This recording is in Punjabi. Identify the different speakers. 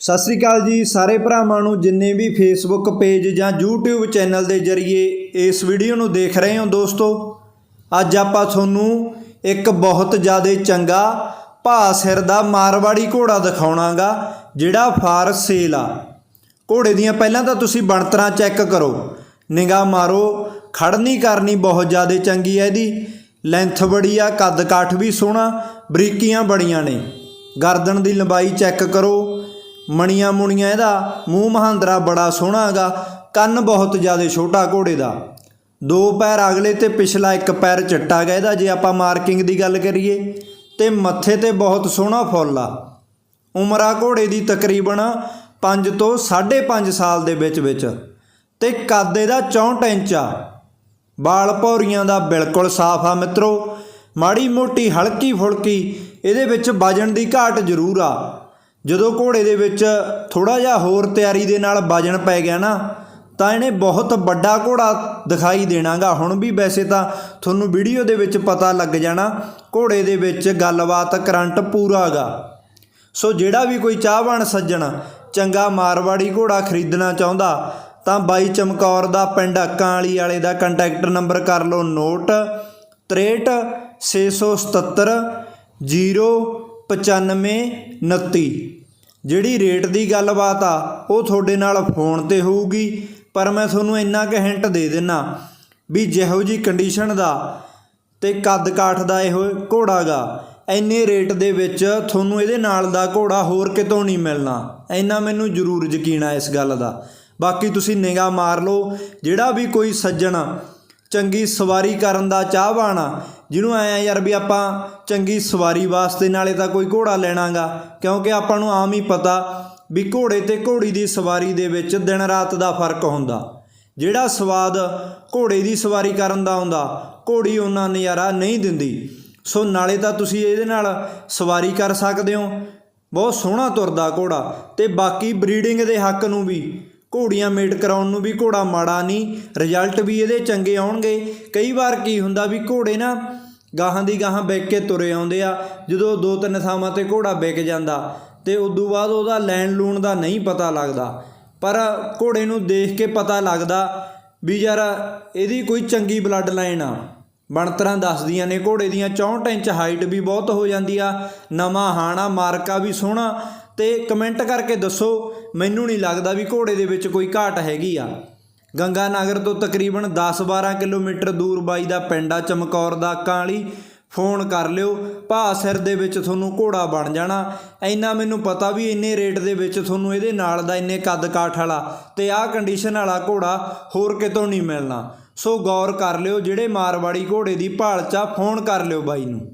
Speaker 1: ਸਤਿ ਸ੍ਰੀ ਅਕਾਲ ਜੀ ਸਾਰੇ ਭਰਾਵਾਂ ਨੂੰ, ਜਿੰਨੇ ਵੀ ਫੇਸਬੁੱਕ ਪੇਜ ਜਾਂ YouTube ਚੈਨਲ ਦੇ ਜ਼ਰੀਏ ਇਸ ਵੀਡੀਓ ਨੂੰ ਦੇਖ ਰਹੇ ਹੋ ਦੋਸਤੋ, ਅੱਜ ਆਪਾਂ ਤੁਹਾਨੂੰ ਇੱਕ ਬਹੁਤ ਜ਼ਿਆਦਾ ਚੰਗਾ ਭਾ ਸਿਰ ਦਾ ਮਾਰਵਾੜੀ ਘੋੜਾ ਦਿਖਾਉਣਾਗਾ, ਜਿਹੜਾ ਫਾਰ ਸੇਲ ਆ। ਘੋੜੇ ਦੀਆਂ ਪਹਿਲਾਂ ਤਾਂ ਤੁਸੀਂ ਬਣਤਰਾਂ ਚੈੱਕ ਕਰੋ। ਨਿਗਾਹ ਮਾਰੋ ਖੜਨੀ ਕਰਨੀ ਬਹੁਤ ਜ਼ਿਆਦਾ ਚੰਗੀ ਹੈ ਇਹਦੀ। ਲੈਂਥ ਬੜੀ ਆ ਕੱਦ ਕਾਠ ਵੀ ਸੋਹਣਾ, ਬਰੀਕੀਆਂ ਬੜੀਆਂ ਨੇ। ਗਰਦਨ ਦੀ ਲੰਬਾਈ ਚੈੱਕ ਕਰੋ। ਮਣੀਆਂ ਮੁਣੀਆਂ ਇਹਦਾ, ਮੂੰਹ ਮਹਾਂਦਰਾ ਬੜਾ ਸੋਹਣਾ ਹੈਗਾ ਕੰਨ ਬਹੁਤ ਜ਼ਿਆਦਾ ਛੋਟਾ ਘੋੜੇ ਦਾ। ਦੋ ਪੈਰ ਅਗਲੇ ਤੇ ਪਿਛਲਾ ਇੱਕ ਪੈਰ ਚਿੱਟਾ ਗਾ ਇਹਦਾ, ਜੇ ਆਪਾਂ ਮਾਰਕਿੰਗ ਦੀ ਗੱਲ ਕਰੀਏ, ਤੇ ਮੱਥੇ ਤੇ ਬਹੁਤ ਸੋਹਣਾ ਫੁੱਲ ਆ। ਉਮਰਾ ਘੋੜੇ ਦੀ ਤਕਰੀਬਨ 5 ਤੋਂ 5.5 ਸਾਲ ਦੇ ਵਿੱਚ ਵਿੱਚ। ਤੇ ਕੱਦ ਇਹਦਾ 64 ਇੰਚ ਆ। ਬਾਲ ਭੌਰੀਆਂ ਦਾ ਬਿਲਕੁਲ ਸਾਫ਼ ਆ ਮਿੱਤਰੋ। ਮਾੜੀ ਮੋਟੀ ਹਲਕੀ ਫੁਲਕੀ ਇਹਦੇ ਵਿੱਚ ਵਜਨ ਦੀ ਘਾਟ ਜ਼ਰੂਰ ਆ। ਜਦੋਂ ਘੋੜੇ ਦੇ ਵਿੱਚ ਥੋੜਾ ਜਿਹਾ ਹੋਰ ਤਿਆਰੀ ਦੇ ਨਾਲ ਵਜਨ ਪੈ ਗਿਆ ਨਾ, ਤਾਂ ਇਹਨੇ ਬਹੁਤ ਵੱਡਾ ਘੋੜਾ ਦਿਖਾਈ ਦੇਣਾਗਾ। ਹੁਣ ਵੀ ਵੈਸੇ ਤਾਂ ਤੁਹਾਨੂੰ ਵੀਡੀਓ ਦੇ ਵਿੱਚ ਪਤਾ ਲੱਗ ਜਾਣਾ, ਘੋੜੇ ਦੇ ਵਿੱਚ ਗੱਲਬਾਤ ਕਰੰਟ ਪੂਰਾਗਾ। ਸੋ ਜਿਹੜਾ ਵੀ ਕੋਈ ਚਾਹਵਾਨ ਸੱਜਣ ਚੰਗਾ ਮਾਰਵਾੜੀ ਘੋੜਾ ਖਰੀਦਣਾ ਚਾਹੁੰਦਾ, ਤਾਂ ਬਾਈ ਚਮਕੌਰ ਦਾ ਪਿੰਡ ਅੱਕਾਂ ਵਾਲੀ ਵਾਲੇ ਦਾ ਕੰਟੈਕਟ ਨੰਬਰ ਕਰ ਲਓ ਨੋਟ 63 677 09529 ਜਿਹੜੀ ਰੇਟ ਦੀ ਗੱਲਬਾਤ ਆ, ਉਹ ਤੁਹਾਡੇ ਨਾਲ ਫੋਨ ਤੇ ਹੋਊਗੀ। ਪਰ ਮੈਂ ਤੁਹਾਨੂੰ ਇੰਨਾ ਕੁ ਹਿੰਟ ਦੇ ਦਿੰਨਾ ਵੀ ਜਿਹੋ ਜੀ ਕੰਡੀਸ਼ਨ ਦਾ ਤੇ ਕੱਦ ਕਾਠ ਦਾ ਇਹੋ ਘੋੜਾ ਗਾ ਐਨੇ ਰੇਟ ਦੇ ਵਿੱਚ ਤੁਹਾਨੂੰ ਇਹਦੇ ਨਾਲ ਦਾ ਘੋੜਾ ਹੋਰ ਕਿਤੋਂ ਨਹੀਂ ਮਿਲਣਾ। ਐਨਾ ਮੈਨੂੰ ਜ਼ਰੂਰ ਯਕੀਨ ਆ ਇਸ ਗੱਲ ਦਾ। ਬਾਕੀ ਤੁਸੀਂ ਨਿਗਾਹ ਮਾਰ ਲਓ, ਜਿਹੜਾ ਵੀ ਕੋਈ ਸੱਜਣ ਚੰਗੀ ਸਵਾਰੀ ਕਰਨ ਦਾ ਚਾਹਵਾਨ ਆ। ਜਿਹਨੂੰ ਆਇਆ ਯਾਰ ਵੀ ਆਪਾਂ ਚੰਗੀ ਸਵਾਰੀ ਵਾਸਤੇ ਨਾਲੇ ਤਾਂ ਕੋਈ ਘੋੜਾ ਲੈਣਾਗਾ। ਕਿਉਂਕਿ ਆਪਾਂ ਨੂੰ ਆਮ ਹੀ ਪਤਾ ਵੀ ਘੋੜੇ ਤੇ ਘੋੜੀ ਦੀ ਸਵਾਰੀ ਦੇ ਵਿੱਚ ਦਿਨ ਰਾਤ ਦਾ ਫ਼ਰਕ ਹੁੰਦਾ। ਜਿਹੜਾ ਸਵਾਦ ਘੋੜੇ ਦੀ ਸਵਾਰੀ ਕਰਨ ਦਾ ਹੁੰਦਾ, ਘੋੜੀ ਉਹਨਾਂ ਨਜ਼ਾਰਾ ਨਹੀਂ ਦਿੰਦੀ। ਸੋ ਨਾਲੇ ਤਾਂ ਤੁਸੀਂ ਇਹਦੇ ਨਾਲ ਸਵਾਰੀ ਕਰ ਸਕਦੇ ਹੋ। ਬਹੁਤ ਸੋਹਣਾ ਤੁਰਦਾ ਘੋੜਾ ਤੇ ਬਾਕੀ ਬਰੀਡਿੰਗ ਦੇ ਹੱਕ ਨੂੰ ਵੀ ਘੋੜੀਆਂ ਮੇਟ ਕਰਾਉਣ ਨੂੰ ਵੀ ਘੋੜਾ ਮਾੜਾ ਨਹੀਂ। ਰਿਜ਼ਲਟ ਵੀ ਇਹਦੇ ਚੰਗੇ ਆਉਣਗੇ। ਕਈ ਵਾਰ ਕੀ ਹੁੰਦਾ ਵੀ ਘੋੜੇ ਨਾ ਗਾਹਾਂ ਦੀ ਗਾਹਾਂ ਵਿਕ ਕੇ ਤੁਰੇ ਆਉਂਦੇ ਆ, ਜਦੋਂ ਦੋ ਤਿੰਨ ਥਾਵਾਂ ਤੇ ਘੋੜਾ ਵਿਕ ਜਾਂਦਾ ਤੇ ਉਦੋਂ ਬਾਅਦ ਉਹਦਾ ਲੈਣ ਲੂਣ ਦਾ ਨਹੀਂ ਪਤਾ ਲੱਗਦਾ। ਪਰ ਘੋੜੇ ਨੂੰ ਦੇਖ ਕੇ ਪਤਾ ਲੱਗਦਾ ਵੀ ਯਾਰ ਇਹਦੀ ਕੋਈ ਚੰਗੀ ਬਲੱਡ ਲਾਈਨ ਆ। ਬਣਤਰਾਂ ਦੱਸਦੀਆਂ ਨੇ ਘੋੜੇ ਦੀਆਂ 64 ਇੰਚ ਹਾਈਟ ਵੀ ਬਹੁਤ ਹੋ ਜਾਂਦੀ ਆ। ਨਵਾਂ ਹਾਣਾ, ਮਾਰਕਾ ਵੀ ਸੋਹਣਾ। ਤੇ ਕਮੈਂਟ ਕਰਕੇ ਦੱਸੋ, ਮੈਨੂੰ ਨਹੀਂ ਲੱਗਦਾ ਵੀ ਘੋੜੇ ਦੇ ਵਿੱਚ ਕੋਈ ਘਾਟ ਹੈਗੀ ਆ। ਗੰਗਾ ਨਗਰ ਤੋਂ ਤਕਰੀਬਨ 10-12 ਕਿਲੋਮੀਟਰ ਦੂਰ ਬਾਈ ਦਾ ਪਿੰਡ ਆ, ਚਮਕੌਰ ਦਾ ਅੱਕਾਂ ਵਾਲੀ ਫੋਨ ਕਰ ਲਿਓ ਭਾ ਸਿਰ ਦੇ ਵਿੱਚ ਤੁਹਾਨੂੰ ਘੋੜਾ ਬਣ ਜਾਣਾ। ਐਨਾ ਮੈਨੂੰ ਪਤਾ ਵੀ ਇੰਨੇ ਰੇਟ ਦੇ ਵਿੱਚ ਤੁਹਾਨੂੰ ਇਹਦੇ ਨਾਲ ਦਾ ਇੰਨੇ ਕੱਦ ਕਾਠ ਵਾਲਾ ਤੇ ਆਹ ਕੰਡੀਸ਼ਨ ਵਾਲਾ ਘੋੜਾ ਹੋਰ ਕਿਤੋਂ ਨਹੀਂ ਮਿਲਣਾ। ਸੋ ਗੌਰ ਕਰ ਲਿਓ, ਜਿਹੜੇ ਮਾਰਵਾੜੀ ਘੋੜੇ ਦੀ ਭਾਲ 'ਚ ਆ, ਫੋਨ ਕਰ ਲਿਓ ਬਾਈ ਨੂੰ।